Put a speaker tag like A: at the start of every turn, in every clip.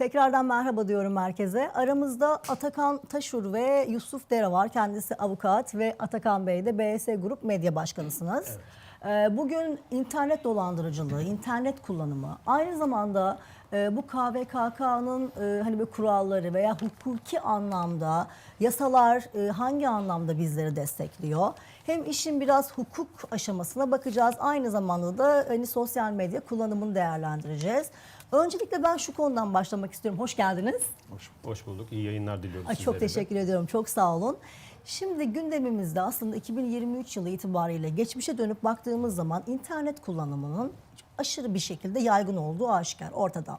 A: Tekrardan merhaba diyorum merkeze. Aramızda Atakan Taşur ve Yusuf Dere var. Kendisi avukat ve Atakan Bey de BS Grup Medya Başkanısınız. Ee, Bugün internet dolandırıcılığı, internet kullanımı, aynı zamanda e, bu KVKK'nın e, hani böyle kuralları veya hukuki anlamda yasalar e, hangi anlamda bizleri destekliyor? Hem işin biraz hukuk aşamasına bakacağız. Aynı zamanda da hani sosyal medya kullanımını değerlendireceğiz. Öncelikle ben şu konudan başlamak istiyorum. Hoş geldiniz.
B: Hoş, hoş bulduk. İyi yayınlar diliyoruz
A: Ay, çok
B: de.
A: teşekkür ediyorum. Çok sağ olun. Şimdi gündemimizde aslında 2023 yılı itibariyle geçmişe dönüp baktığımız zaman internet kullanımının aşırı bir şekilde yaygın olduğu aşikar ortada.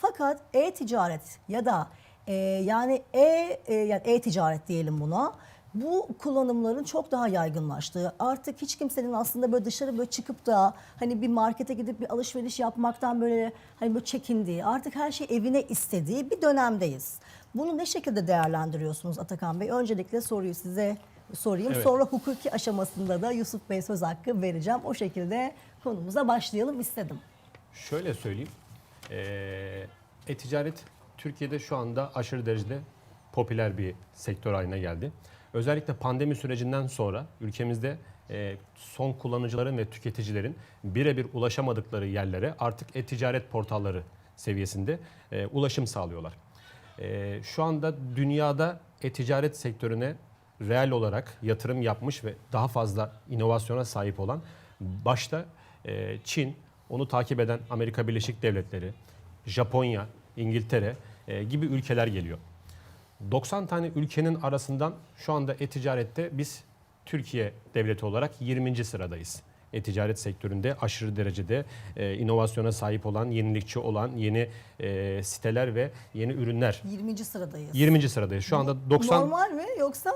A: Fakat e-ticaret ya da e, yani e e, yani e-ticaret diyelim buna. Bu kullanımların çok daha yaygınlaştığı, artık hiç kimsenin aslında böyle dışarı böyle çıkıp da hani bir markete gidip bir alışveriş yapmaktan böyle hani böyle çekindiği, artık her şey evine istediği bir dönemdeyiz. Bunu ne şekilde değerlendiriyorsunuz Atakan Bey? Öncelikle soruyu size sorayım.
B: Evet.
A: Sonra hukuki aşamasında da Yusuf Bey söz hakkı vereceğim. O şekilde konumuza başlayalım istedim.
B: Şöyle söyleyeyim. Ee, e-ticaret Türkiye'de şu anda aşırı derecede popüler bir sektör haline geldi. Özellikle pandemi sürecinden sonra ülkemizde e, son kullanıcıların ve tüketicilerin birebir ulaşamadıkları yerlere artık e-ticaret portalları seviyesinde e, ulaşım sağlıyorlar. E, şu anda dünyada e-ticaret sektörüne reel olarak yatırım yapmış ve daha fazla inovasyona sahip olan başta Çin, onu takip eden Amerika Birleşik Devletleri, Japonya, İngiltere gibi ülkeler geliyor. 90 tane ülkenin arasından şu anda e-ticarette biz Türkiye devleti olarak 20. sıradayız. E-ticaret sektöründe aşırı derecede e, inovasyona sahip olan, yenilikçi olan yeni e, siteler ve yeni ürünler
A: 20. sıradayız.
B: 20. sıradayız. Şu anda 90
A: Normal mi yoksa?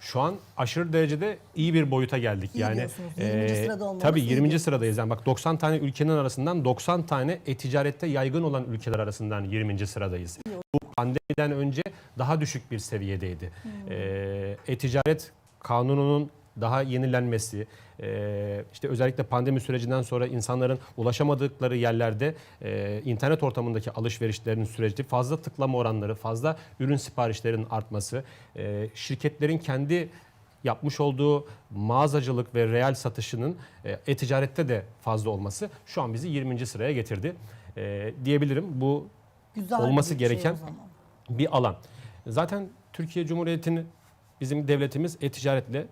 B: şu an aşırı derecede iyi bir boyuta geldik.
A: İyi
B: yani
A: diyorsunuz. 20. sırada olmamız
B: Tabii
A: iyi
B: 20.
A: diyorsunuz.
B: sıradayız. Yani bak 90 tane ülkenin arasından 90 tane e-ticarette yaygın olan ülkeler arasından 20. sıradayız. Bu pandemiden önce daha düşük bir seviyedeydi.
A: Hmm.
B: Ee, e-ticaret kanununun daha yenilenmesi, e, işte özellikle pandemi sürecinden sonra insanların ulaşamadıkları yerlerde e, internet ortamındaki alışverişlerin süreci, fazla tıklama oranları, fazla ürün siparişlerinin artması, e, şirketlerin kendi yapmış olduğu mağazacılık ve reel satışının e, e-ticarette de fazla olması şu an bizi 20. sıraya getirdi. E, diyebilirim bu
A: Güzel
B: olması
A: şey
B: gereken. Bir alan. Zaten Türkiye Cumhuriyeti'nin bizim devletimiz e-ticaretle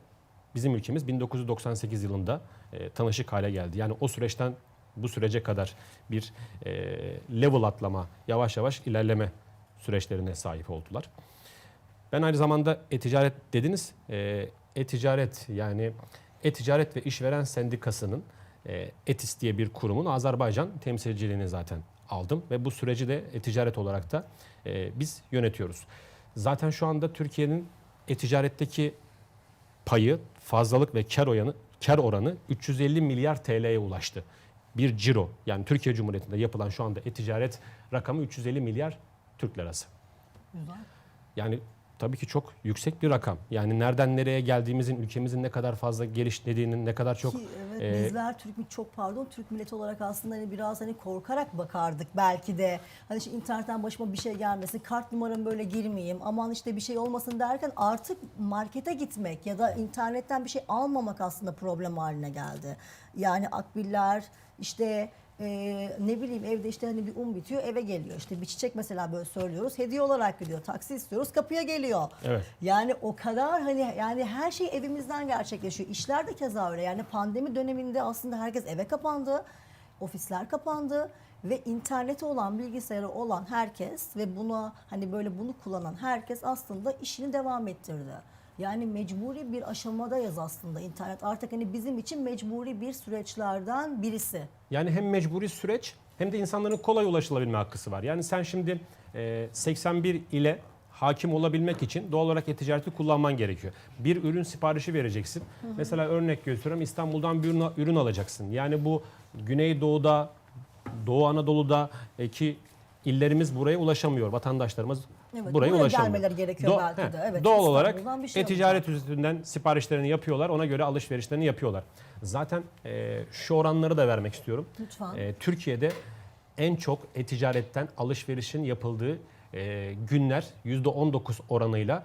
B: bizim ülkemiz 1998 yılında e, tanışık hale geldi. Yani o süreçten bu sürece kadar bir e, level atlama, yavaş yavaş ilerleme süreçlerine sahip oldular. Ben aynı zamanda e-ticaret dediniz. E, E-ticaret yani E-ticaret ve İşveren Sendikası'nın e, ETİS diye bir kurumun Azerbaycan temsilciliğini zaten aldım ve bu süreci de e-ticaret olarak da e, biz yönetiyoruz. Zaten şu anda Türkiye'nin e-ticaretteki payı, fazlalık ve kar oranı kar oranı 350 milyar TL'ye ulaştı. Bir ciro yani Türkiye Cumhuriyeti'nde yapılan şu anda e-ticaret rakamı 350 milyar Türk lirası.
A: Güzel.
B: Yani tabii ki çok yüksek bir rakam. Yani nereden nereye geldiğimizin, ülkemizin ne kadar fazla gelişlediğinin, ne kadar çok
A: Ki evet
B: e,
A: bizler Türk çok pardon Türk milleti olarak aslında hani biraz hani korkarak bakardık belki de. Hani işte internetten başıma bir şey gelmesin, kart numaramı böyle girmeyeyim, aman işte bir şey olmasın derken artık markete gitmek ya da internetten bir şey almamak aslında problem haline geldi. Yani akbiller işte e, ne bileyim evde işte hani bir un bitiyor eve geliyor. İşte bir çiçek mesela böyle söylüyoruz hediye olarak gidiyor. Taksi istiyoruz kapıya geliyor.
B: Evet.
A: Yani o kadar hani yani her şey evimizden gerçekleşiyor. İşler de keza öyle. Yani pandemi döneminde aslında herkes eve kapandı. Ofisler kapandı ve interneti olan, bilgisayarı olan herkes ve buna hani böyle bunu kullanan herkes aslında işini devam ettirdi. Yani mecburi bir aşamadayız aslında internet. Artık hani bizim için mecburi bir süreçlerden birisi.
B: Yani hem mecburi süreç hem de insanların kolay ulaşılabilme hakkısı var. Yani sen şimdi e, 81 ile hakim olabilmek için doğal olarak e-ticareti kullanman gerekiyor. Bir ürün siparişi vereceksin. Mesela örnek gösteriyorum İstanbul'dan bir ürün, ürün alacaksın. Yani bu Güneydoğu'da, Doğu Anadolu'da e, ki illerimiz buraya ulaşamıyor. Vatandaşlarımız
A: Evet,
B: buraya ulaşamıyor.
A: gelmeleri gerekiyor belki de. Evet,
B: doğal olarak
A: İstanbul'dan bir şey
B: e-ticaret üzerinden siparişlerini yapıyorlar. Ona göre alışverişlerini yapıyorlar. Zaten e, şu oranları da vermek istiyorum.
A: Lütfen.
B: E, Türkiye'de en çok e-ticaretten alışverişin yapıldığı e, günler %19 oranıyla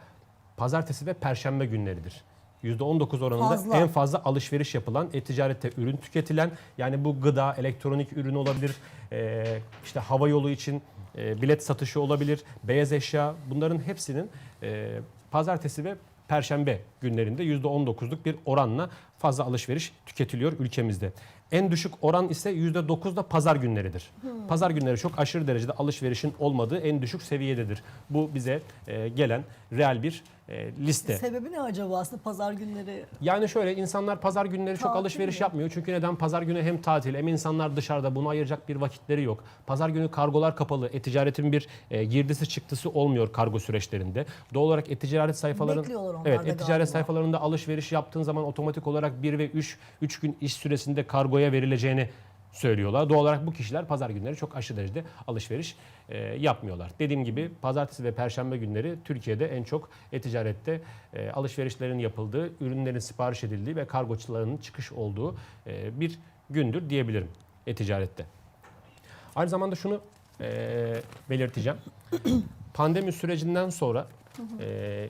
B: pazartesi ve perşembe günleridir. %19 oranında
A: Fazla.
B: en fazla alışveriş yapılan, e-ticarette ürün tüketilen yani bu gıda, elektronik ürün olabilir, e, işte hava yolu için e, bilet satışı olabilir, beyaz eşya bunların hepsinin e, pazartesi ve perşembe günlerinde %19'luk bir oranla fazla alışveriş tüketiliyor ülkemizde. En düşük oran ise %9 da pazar günleridir. Pazar günleri çok aşırı derecede alışverişin olmadığı en düşük seviyededir. Bu bize e, gelen real bir e, liste.
A: Sebebi ne acaba aslında pazar günleri?
B: Yani şöyle insanlar pazar günleri çok
A: Tatil
B: alışveriş
A: mi?
B: yapmıyor. Çünkü neden? Pazar günü hem tatil hem insanlar dışarıda bunu ayıracak bir vakitleri yok. Pazar günü kargolar kapalı. E-ticaretin bir e, girdisi çıktısı olmuyor kargo süreçlerinde. Doğal olarak e-ticaret sayfaların Evet, e-ticaret sayfalarında alışveriş yaptığın zaman otomatik olarak 1 ve 3 3 gün iş süresinde kargoya verileceğini söylüyorlar. Doğal olarak bu kişiler pazar günleri çok aşırı derecede alışveriş e, yapmıyorlar. Dediğim gibi pazartesi ve perşembe günleri Türkiye'de en çok e-ticarette e, alışverişlerin yapıldığı, ürünlerin sipariş edildiği ve kargoçularının çıkış olduğu e, bir gündür diyebilirim e-ticarette. Aynı zamanda şunu e, belirteceğim. Pandemi sürecinden sonra e,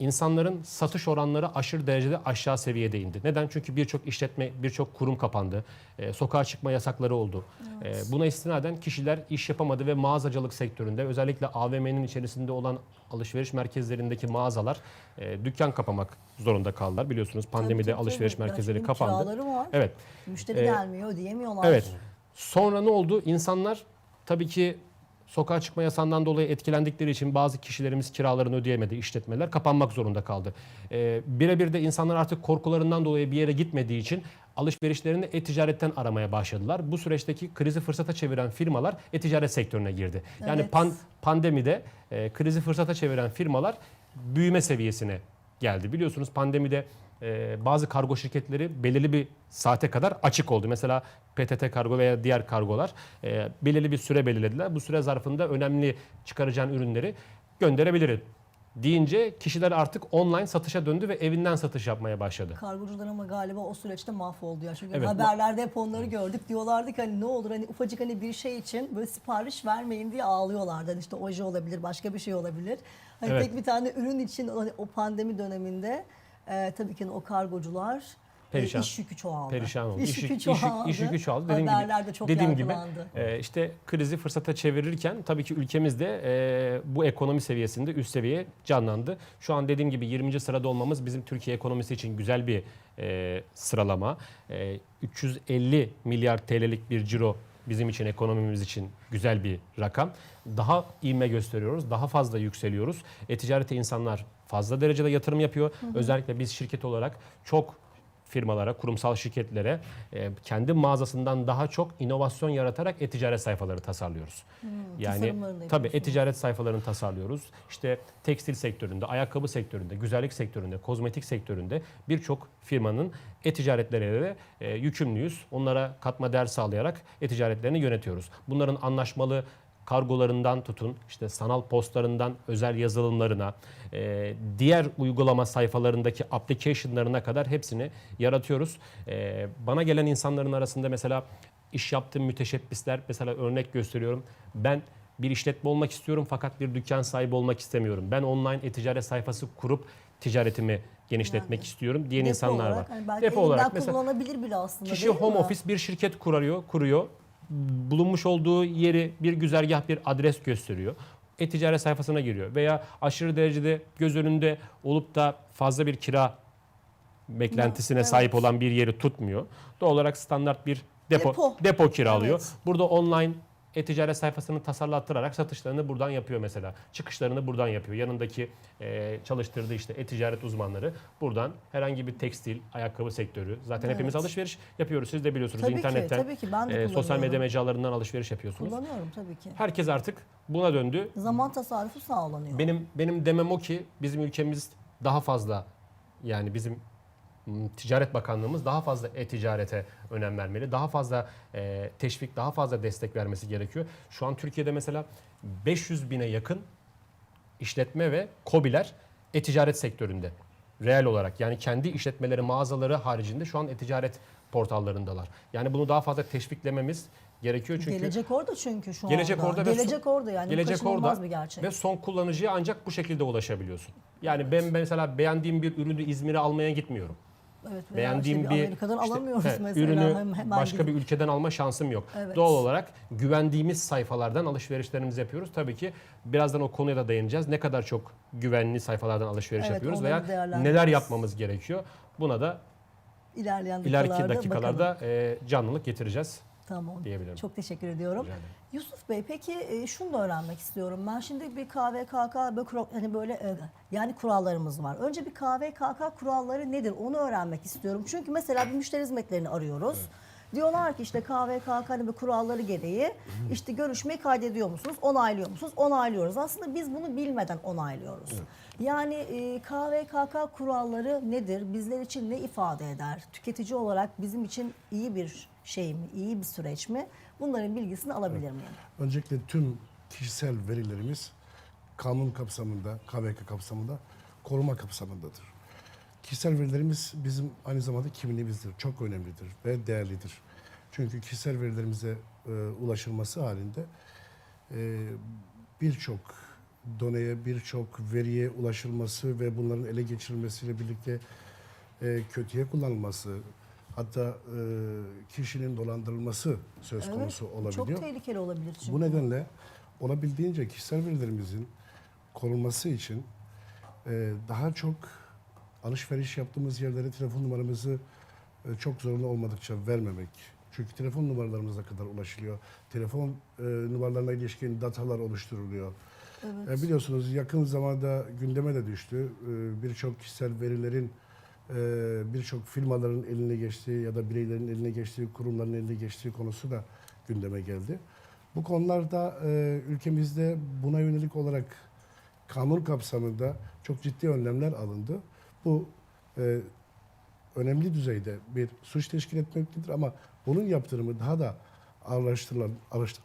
B: insanların satış oranları aşırı derecede aşağı seviyede indi. Neden? Çünkü birçok işletme, birçok kurum kapandı. E, sokağa çıkma yasakları oldu. E, buna istinaden kişiler iş yapamadı ve mağazacılık sektöründe özellikle AVM'nin içerisinde olan alışveriş merkezlerindeki mağazalar e, dükkan kapamak zorunda kaldılar. Biliyorsunuz pandemide
A: Tabii, tabii,
B: alışveriş
A: tabii.
B: merkezleri kapandı.
A: Kiraları var.
B: Evet.
A: Müşteri
B: Ee,
A: gelmiyor, ödeyemiyorlar.
B: Evet. Sonra ne oldu? İnsanlar tabii ki sokağa çıkma yasağından dolayı etkilendikleri için bazı kişilerimiz kiralarını ödeyemedi, işletmeler kapanmak zorunda kaldı. Ee, birebir de insanlar artık korkularından dolayı bir yere gitmediği için alışverişlerini e-ticaretten aramaya başladılar. Bu süreçteki krizi fırsata çeviren firmalar e-ticaret sektörüne girdi. Yani
A: Evet.
B: pan- pandemide e, krizi fırsata çeviren firmalar büyüme seviyesine geldi. Biliyorsunuz pandemide e, bazı kargo şirketleri belirli bir saate kadar açık oldu. Mesela PTT kargo veya diğer kargolar e, belirli bir süre belirlediler. Bu süre zarfında önemli çıkaracağın ürünleri gönderebilir deyince kişiler artık online satışa döndü ve evinden satış yapmaya başladı.
A: Kargocular ama galiba o süreçte mahvoldu ya. Çünkü
B: Evet,
A: haberlerde hep onları gördük. Diyorlardı ki hani ne olur hani ufacık hani bir şey için böyle sipariş vermeyin diye ağlıyorlardı. Hani işte oje olabilir, başka bir şey olabilir. Hani
B: Evet.
A: tek bir tane ürün için hani o pandemi döneminde e, tabii ki o kargocular e,
B: Perişan.
A: iş yükü çoğaldı.
B: Perişan oldu.
A: İş,
B: İş,
A: yükü
B: iş,
A: çoğaldı.
B: iş yükü çoğaldı. Dediğim gibi,
A: çok
B: dediğim gibi e, işte krizi fırsata çevirirken tabii ki ülkemizde e, bu ekonomi seviyesinde üst seviye canlandı. Şu an dediğim gibi 20. sırada olmamız bizim Türkiye ekonomisi için güzel bir e, sıralama. E, 350 milyar TL'lik bir ciro bizim için ekonomimiz için güzel bir rakam. Daha ivme gösteriyoruz, daha fazla yükseliyoruz. E-ticarete insanlar fazla derecede yatırım yapıyor. Özellikle biz şirket olarak çok firmalara, kurumsal şirketlere e, kendi mağazasından daha çok inovasyon yaratarak e-ticaret sayfaları tasarlıyoruz. yani
A: tasarımlarını
B: tabii e-ticaret sayfalarını tasarlıyoruz. İşte tekstil sektöründe, ayakkabı sektöründe, güzellik sektöründe, kozmetik sektöründe birçok firmanın e-ticaretlere de e, yükümlüyüz. Onlara katma değer sağlayarak e-ticaretlerini yönetiyoruz. Bunların anlaşmalı kargolarından tutun, işte sanal postlarından özel yazılımlarına, e, diğer uygulama sayfalarındaki application'larına kadar hepsini yaratıyoruz. E, bana gelen insanların arasında mesela iş yaptığım müteşebbisler, mesela örnek gösteriyorum. Ben bir işletme olmak istiyorum fakat bir dükkan sahibi olmak istemiyorum. Ben online e-ticaret sayfası kurup ticaretimi genişletmek
A: Yani.
B: istiyorum diyen
A: Depo
B: insanlar
A: olarak,
B: var.
A: Hani belki
B: Depo olarak mesela
A: kullanabilir bile aslında
B: Kişi home
A: mi?
B: office bir şirket kuruyor, kuruyor. Bulunmuş olduğu yeri bir güzergah, bir adres gösteriyor. E-ticaret sayfasına giriyor veya aşırı derecede göz önünde olup da fazla bir kira beklentisine
A: Evet.
B: sahip olan bir yeri tutmuyor. Doğal olarak standart bir depo depo,
A: Depo.
B: kiralıyor.
A: Evet.
B: Burada online e-ticaret sayfasını tasarlattırarak satışlarını buradan yapıyor mesela. Çıkışlarını buradan yapıyor. Yanındaki e, çalıştırdığı işte e-ticaret uzmanları buradan herhangi bir tekstil, ayakkabı sektörü. Zaten hepimiz
A: Evet.
B: alışveriş yapıyoruz. Siz de biliyorsunuz
A: Tabii ki,
B: internetten.
A: tabii ki. Ben de
B: e, sosyal medya mecralarından alışveriş yapıyorsunuz.
A: Kullanıyorum tabii ki.
B: Herkes artık buna döndü.
A: Zaman tasarrufu sağlanıyor.
B: Benim benim demem o ki bizim ülkemiz daha fazla yani bizim Ticaret Bakanlığımız daha fazla e-ticarete önem vermeli. Daha fazla e, teşvik, daha fazla destek vermesi gerekiyor. Şu an Türkiye'de mesela 500 bine yakın işletme ve KOBİ'ler e-ticaret sektöründe. Reel olarak yani kendi işletmeleri, mağazaları haricinde şu an e-ticaret portallarındalar. Yani bunu daha fazla teşviklememiz gerekiyor çünkü
A: Gelecek orada çünkü şu
B: gelecek
A: anda.
B: orada
A: Gelecek
B: son-
A: orada yani.
B: gelecek orada
A: bir gerçek.
B: ve son kullanıcıya ancak bu şekilde ulaşabiliyorsun. Yani ben mesela beğendiğim bir ürünü İzmir'e almaya gitmiyorum.
A: Evet,
B: Beğendiğim
A: işte
B: bir
A: Amerika'dan
B: işte,
A: alamıyoruz
B: he,
A: mesela.
B: ürünü
A: Hem- hemen
B: başka
A: gidip-
B: bir ülkeden alma şansım yok.
A: Evet.
B: Doğal olarak güvendiğimiz sayfalardan alışverişlerimizi yapıyoruz. Tabii ki birazdan o konuya da değineceğiz. Ne kadar çok güvenli sayfalardan alışveriş
A: Evet,
B: yapıyoruz veya neler yapmamız gerekiyor. Buna da
A: ilerleyen
B: ileriki
A: dakikalarda
B: dakikalarda
A: bakalım.
B: e, canlılık getireceğiz
A: Tamam.
B: diyebilirim.
A: Çok teşekkür ediyorum.
B: Rica ederim.
A: Yusuf Bey peki e, şunu da öğrenmek istiyorum. Ben şimdi bir KVKK böyle, kura- hani böyle e, yani kurallarımız var. Önce bir KVKK kuralları nedir onu öğrenmek istiyorum. Çünkü mesela bir müşteri hizmetlerini arıyoruz. Diyorlar ki işte KVKK hani bir kuralları gereği işte görüşmeyi kaydediyor musunuz? Onaylıyor musunuz? Onaylıyoruz. Aslında biz bunu bilmeden onaylıyoruz. Yani e, KVKK kuralları nedir? Bizler için ne ifade eder? Tüketici olarak bizim için iyi bir şey mi? iyi bir süreç mi? Bunların bilgisini alabilir miyim?
C: Öncelikle tüm kişisel verilerimiz kanun kapsamında, KVK kapsamında koruma kapsamındadır. Kişisel verilerimiz bizim aynı zamanda kimliğimizdir. Çok önemlidir ve değerlidir. Çünkü kişisel verilerimize e, ulaşılması halinde e, birçok doneye, birçok veriye ulaşılması ve bunların ele geçirilmesiyle birlikte e, kötüye kullanılması, hatta e, kişinin dolandırılması söz konusu olabiliyor.
A: Çok tehlikeli olabilir çünkü.
C: Bu nedenle olabildiğince kişisel verilerimizin korunması için e, daha çok alışveriş yaptığımız yerlere telefon numaramızı e, çok zorunlu olmadıkça vermemek. Çünkü telefon numaralarımıza kadar ulaşılıyor. Telefon e, numaralarına ilişkin datalar oluşturuluyor. E, biliyorsunuz yakın zamanda gündeme de düştü. E, birçok kişisel verilerin birçok firmaların eline geçtiği ya da bireylerin eline geçtiği, kurumların eline geçtiği konusu da gündeme geldi. Bu konularda e, ülkemizde buna yönelik olarak kanun kapsamında çok ciddi önlemler alındı. Bu e, önemli düzeyde bir suç teşkil etmektedir ama bunun yaptırımı daha da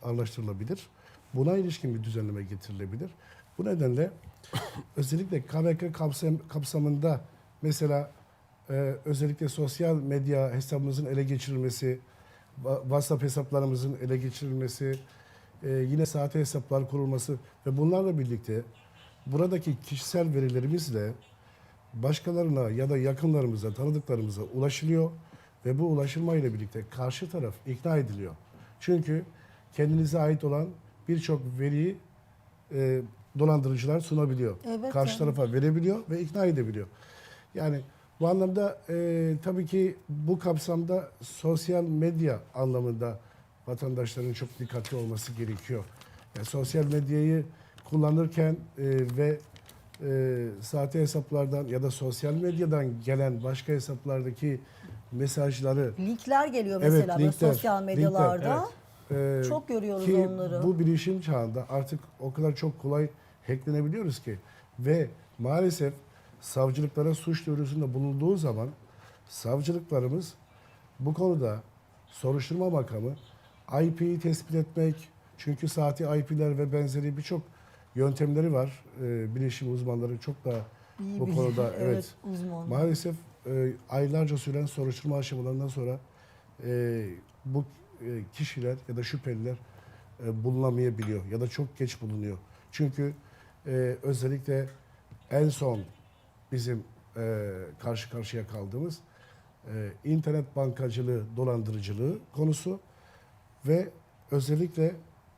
C: ağırlaştırılabilir. Buna ilişkin bir düzenleme getirilebilir. Bu nedenle özellikle KVK kapsam, kapsamında mesela e, özellikle sosyal medya hesabımızın ele geçirilmesi, WhatsApp hesaplarımızın ele geçirilmesi, e, yine sahte hesaplar kurulması ve bunlarla birlikte buradaki kişisel verilerimizle başkalarına ya da yakınlarımıza, tanıdıklarımıza ulaşılıyor ve bu ulaşılma ile birlikte karşı taraf ikna ediliyor. Çünkü kendinize ait olan birçok veriyi e, dolandırıcılar sunabiliyor.
A: Evet,
C: karşı
A: evet.
C: tarafa verebiliyor ve ikna edebiliyor. Yani bu anlamda e, tabii ki bu kapsamda sosyal medya anlamında vatandaşların çok dikkatli olması gerekiyor. Yani sosyal medyayı kullanırken e, ve e, sahte hesaplardan ya da sosyal medyadan gelen başka hesaplardaki mesajları
A: Linkler geliyor
C: Evet,
A: mesela böyle
C: linkler,
A: sosyal medyalarda.
C: e,
A: Çok görüyoruz
C: ki
A: onları.
C: bu bilişim çağında artık o kadar çok kolay hacklenebiliyoruz ki ve maalesef savcılıklara suç duyurusunda bulunduğu zaman savcılıklarımız bu konuda soruşturma makamı IP'yi tespit etmek çünkü saati IP'ler ve benzeri birçok yöntemleri var. E, bilişim uzmanları çok da
A: İyi
C: bu konuda
A: evet,
C: evet
A: uzman.
C: Maalesef e, aylarca süren soruşturma aşamalarından sonra e, bu e, kişiler ya da şüpheliler e, bulunamayabiliyor ya da çok geç bulunuyor. Çünkü e, özellikle en son bizim e, karşı karşıya kaldığımız e, internet bankacılığı dolandırıcılığı konusu ve özellikle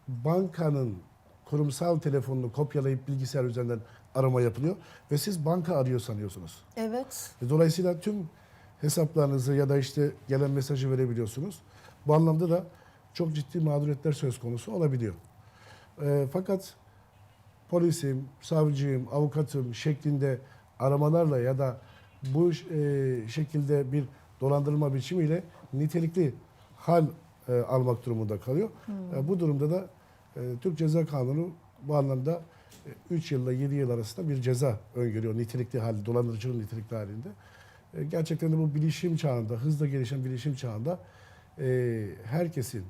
C: bankanın kurumsal telefonunu kopyalayıp bilgisayar üzerinden arama yapılıyor ve siz banka arıyor sanıyorsunuz.
A: Evet.
C: Dolayısıyla tüm hesaplarınızı ya da işte gelen mesajı verebiliyorsunuz. Bu anlamda da çok ciddi mağduriyetler söz konusu olabiliyor. Ee, fakat polisim, savcıyım, avukatım şeklinde aramalarla ya da bu e, şekilde bir dolandırılma biçimiyle nitelikli hal e, almak durumunda kalıyor. E, bu durumda da e, Türk Ceza Kanunu bu anlamda 3 yılla 7 yıl arasında bir ceza öngörüyor nitelikli hal, dolandırıcılığın nitelikli halinde. E, gerçekten de bu bilişim çağında, hızla gelişen bilişim çağında e, herkesin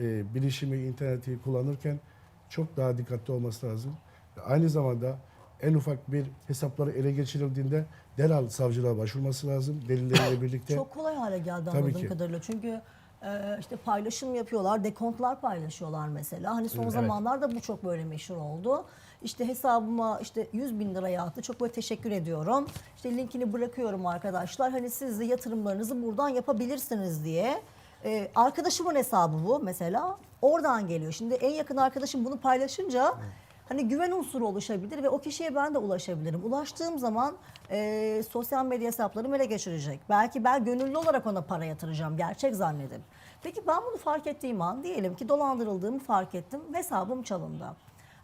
C: e, bilişimi, interneti kullanırken çok daha dikkatli olması lazım. Aynı zamanda en ufak bir hesapları ele geçirildiğinde derhal savcılığa başvurması lazım. Delilleriyle birlikte.
A: Çok kolay hale geldi
C: Tabii
A: anladığım
C: ki.
A: kadarıyla. Çünkü Ee, işte paylaşım yapıyorlar, dekontlar paylaşıyorlar mesela. Hani son
B: Evet.
A: zamanlarda bu çok böyle meşhur oldu. İşte hesabıma işte 100 bin lira yattı. Çok böyle teşekkür ediyorum. İşte linkini bırakıyorum arkadaşlar. Hani siz de yatırımlarınızı buradan yapabilirsiniz diye. Ee, arkadaşımın hesabı bu mesela. Oradan geliyor. Şimdi en yakın arkadaşım bunu paylaşınca hani güven unsuru oluşabilir ve o kişiye ben de ulaşabilirim. Ulaştığım zaman e, sosyal medya hesaplarım ele geçirecek. Belki ben gönüllü olarak ona para yatıracağım gerçek zannedip. Peki ben bunu fark ettiğim an diyelim ki dolandırıldığımı fark ettim. Hesabım çalındı.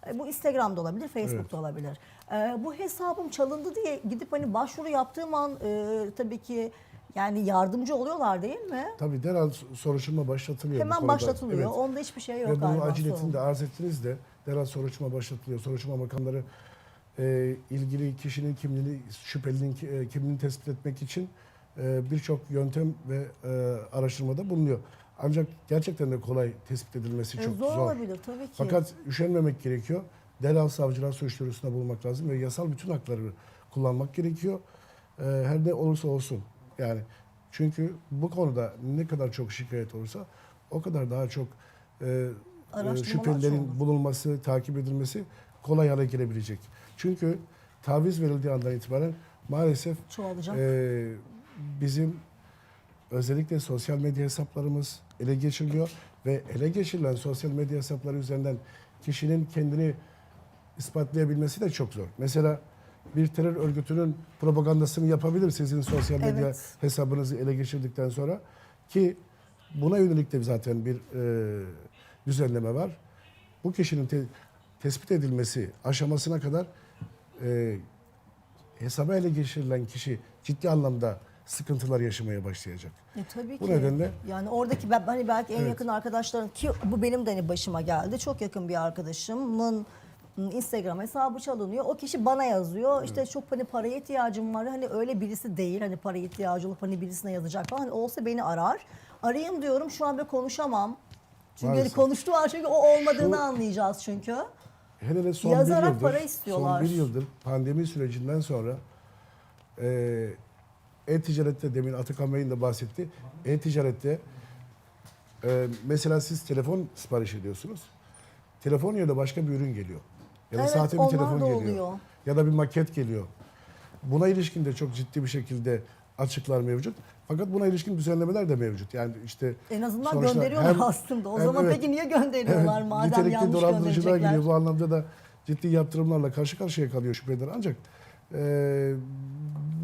A: E, Bu Instagram'da olabilir, Facebook'ta olabilir. E, bu hesabım çalındı diye gidip hani başvuru yaptığım an e, tabii ki yani yardımcı oluyorlar değil mi?
C: Tabii derhal soruşturma başlatılıyor.
A: Hemen başlatılıyor.
C: Evet.
A: Onda hiçbir şey yok
C: Ve bunun aciliyetini de arz ettiniz de derhal soruşturma başlatılıyor. Soruşturma makamları e, ilgili kişinin kimliğini, şüphelinin e, kimliğini tespit etmek için e, birçok yöntem ve e, araştırmada bulunuyor. Ancak gerçekten de kolay tespit edilmesi
A: E,
C: çok
A: zor,
C: zor.
A: olabilir tabii ki.
C: Fakat üşenmemek gerekiyor. Derhal savcılar suç duyurusunda bulunmak lazım ve yasal bütün hakları kullanmak gerekiyor. Ee, her ne olursa olsun. Yani çünkü bu konuda ne kadar çok şikayet olursa o kadar daha çok e, e, şüphelilerin bulunması, takip edilmesi kolay hale gelebilecek. Çünkü taviz verildiği andan itibaren maalesef
A: Çoğalacak.
C: ee, bizim özellikle sosyal medya hesaplarımız ele geçiriliyor ve ele geçirilen sosyal medya hesapları üzerinden kişinin kendini ispatlayabilmesi de çok zor. Mesela bir terör örgütünün propagandasını yapabilir sizin sosyal medya
A: Evet.
C: hesabınızı ele geçirdikten sonra ki buna yönelik de zaten bir e, düzenleme var. Bu kişinin te- tespit edilmesi aşamasına kadar e, hesaba ele geçirilen kişi ciddi anlamda sıkıntılar yaşamaya başlayacak.
A: E, tabii
C: Bu
A: ki.
C: nedenle-
A: yani oradaki ben hani belki en
C: Evet.
A: yakın arkadaşlarım ki bu benim de hani başıma geldi. Çok yakın bir arkadaşımın ım, Instagram hesabı çalınıyor. O kişi bana yazıyor. İşte çok hani paraya ihtiyacım var. Hani öyle birisi değil. Hani paraya ihtiyacı olup hani birisine yazacak falan. Hani olsa beni arar. Arayayım diyorum. Şu an ben konuşamam. Çünkü hani
C: Maalesef.
A: konuştuğu an çünkü o olmadığını
C: Şu-
A: anlayacağız çünkü.
C: Hele hele son
A: Yazarak
C: bir yıldır,
A: para istiyorlar.
C: son bir yıldır pandemi sürecinden sonra e, e-ticarette demin Atakan Bey'in de bahsetti. E-ticarette e, mesela siz telefon sipariş ediyorsunuz. Telefon yerine başka bir ürün geliyor. Ya da
A: Evet,
C: sahte bir
A: onlar
C: telefon
A: da
C: geliyor.
A: oluyor.
C: Ya da bir maket geliyor. Buna ilişkin de çok ciddi bir şekilde açıklar mevcut. Fakat buna ilişkin düzenlemeler de mevcut. Yani işte
A: En azından
C: sonuçta
A: gönderiyorlar
C: hem-
A: aslında. O
C: hem
A: zaman
C: evet,
A: peki niye gönderiyorlar
C: Evet,
A: madem
C: nitelikli
A: yanlış
C: dolandırıcılığa
A: gönderecekler?
C: giriyor. Bu anlamda da ciddi yaptırımlarla karşı karşıya kalıyor şüpheliler. Ancak e,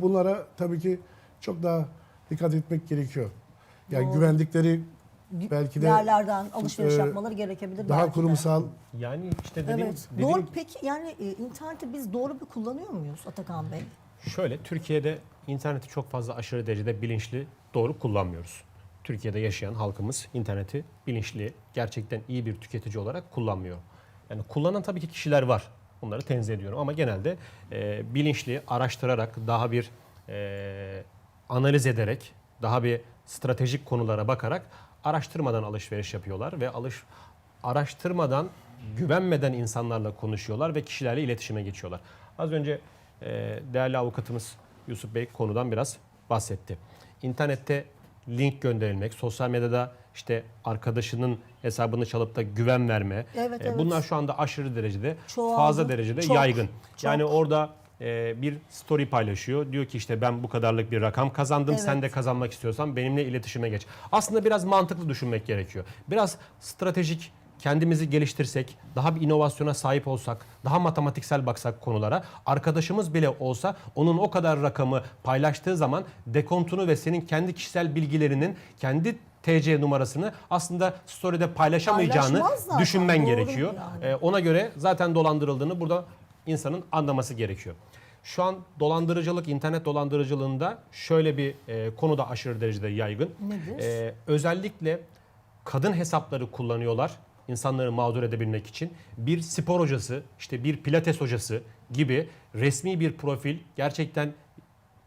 C: bunlara tabii ki çok daha dikkat etmek gerekiyor. Yani
A: Doğru.
C: güvendikleri belki de
A: yerlerden alışveriş
C: e,
A: yapmaları gerekebilir
C: daha
A: belki de.
C: kurumsal
B: Yani işte dediğim,
A: Evet.
B: dediğim
A: Doğru. Peki yani e, interneti biz doğru bir kullanıyor muyuz Atakan Bey?
B: Şöyle Türkiye'de interneti çok fazla aşırı derecede bilinçli doğru kullanmıyoruz. Türkiye'de yaşayan halkımız interneti bilinçli, gerçekten iyi bir tüketici olarak kullanmıyor. Yani kullanan tabii ki kişiler var. Bunları tenzih ediyorum ama genelde e, bilinçli, araştırarak, daha bir e, analiz ederek, daha bir stratejik konulara bakarak araştırmadan alışveriş yapıyorlar ve alış araştırmadan, güvenmeden insanlarla konuşuyorlar ve kişilerle iletişime geçiyorlar. Az önce değerli avukatımız Yusuf Bey konudan biraz bahsetti. İnternette link gönderilmek, sosyal medyada işte arkadaşının hesabını çalıp da güven verme.
A: Evet,
B: e,
A: evet.
B: Bunlar şu anda aşırı derecede
A: Çoğaldı.
B: fazla derecede
A: Çok,
B: yaygın.
A: çok.
B: Yani orada e, bir story paylaşıyor. Diyor ki işte ben bu kadarlık bir rakam kazandım. Sen
A: Evet.
B: de kazanmak istiyorsan benimle iletişime geç. Aslında biraz mantıklı düşünmek gerekiyor. Biraz stratejik kendimizi geliştirsek, daha bir inovasyona sahip olsak, daha matematiksel baksak konulara, arkadaşımız bile olsa onun o kadar rakamı paylaştığı zaman dekontunu ve senin kendi kişisel bilgilerinin kendi TC numarasını aslında story'de paylaşamayacağını
A: Paylaşmaz zaten,
B: düşünmen
A: doğru
B: gerekiyor.
A: yani.
B: Ee, ona göre zaten dolandırıldığını burada insanın anlaması gerekiyor. Şu an dolandırıcılık, internet dolandırıcılığında şöyle bir e, konu da aşırı derecede yaygın.
A: Nedir?
B: Ee, özellikle kadın hesapları kullanıyorlar insanları mağdur edebilmek için. Bir spor hocası, işte bir pilates hocası gibi resmi bir profil gerçekten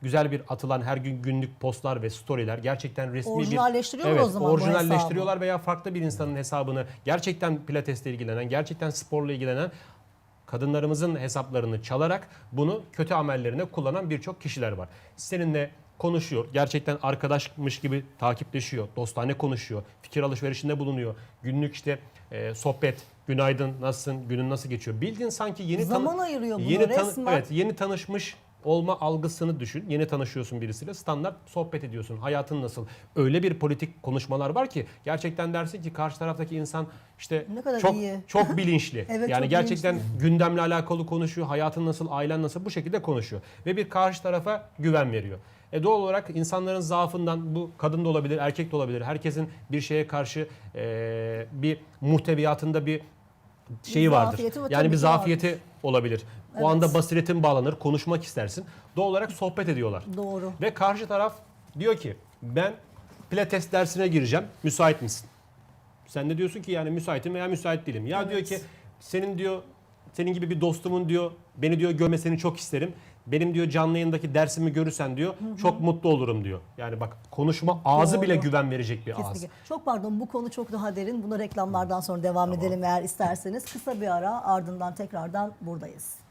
B: güzel bir atılan her gün günlük postlar ve storyler gerçekten resmi bir
A: Orijinalleştiriyorlar
B: evet,
A: o zaman bu
B: orijinalleştiriyorlar veya farklı bir insanın hesabını gerçekten pilatesle ilgilenen, gerçekten sporla ilgilenen kadınlarımızın hesaplarını çalarak bunu kötü amellerine kullanan birçok kişiler var. Seninle konuşuyor. Gerçekten arkadaşmış gibi takipleşiyor. Dostane konuşuyor. Fikir alışverişinde bulunuyor. Günlük işte e, sohbet, günaydın, nasılsın, günün nasıl geçiyor. Bildiğin sanki yeni
A: Zaman ayırıyor buna
B: yeni
A: resmen.
B: evet, yeni tanışmış olma algısını düşün. Yeni tanışıyorsun birisiyle. Standart sohbet ediyorsun. Hayatın nasıl? Öyle bir politik konuşmalar var ki gerçekten dersin ki karşı taraftaki insan işte
A: Ne kadar
B: çok
A: iyi.
B: çok bilinçli.
A: Evet,
B: yani
A: çok
B: gerçekten gündemle alakalı konuşuyor. Hayatın nasıl, ailen nasıl bu şekilde konuşuyor ve bir karşı tarafa güven veriyor. E doğal olarak insanların zaafından bu kadın da olabilir, erkek de olabilir. Herkesin bir şeye karşı e, bir muhteviyatında bir şeyi vardır.
A: zafiyeti
B: Yani bir
A: ki
B: zafiyeti olabilir.
A: Evet.
B: O anda basiretin bağlanır, konuşmak istersin. Doğal olarak sohbet ediyorlar.
A: Doğru.
B: Ve karşı taraf diyor ki ben pilates dersine gireceğim. Müsait misin? Sen de diyorsun ki yani müsaitim veya müsait değilim. Ya diyor ki senin diyor senin gibi bir dostumun diyor beni diyor görmesini çok isterim. Benim diyor canlı yayındaki dersimi görürsen diyor çok mutlu olurum diyor. Yani bak konuşma ağzı
A: Doğru.
B: bile güven verecek bir ağız.
A: Kesinlikle. Çok pardon bu konu çok daha derin. Buna reklamlardan sonra devam edelim eğer isterseniz. Kısa bir ara ardından tekrardan buradayız.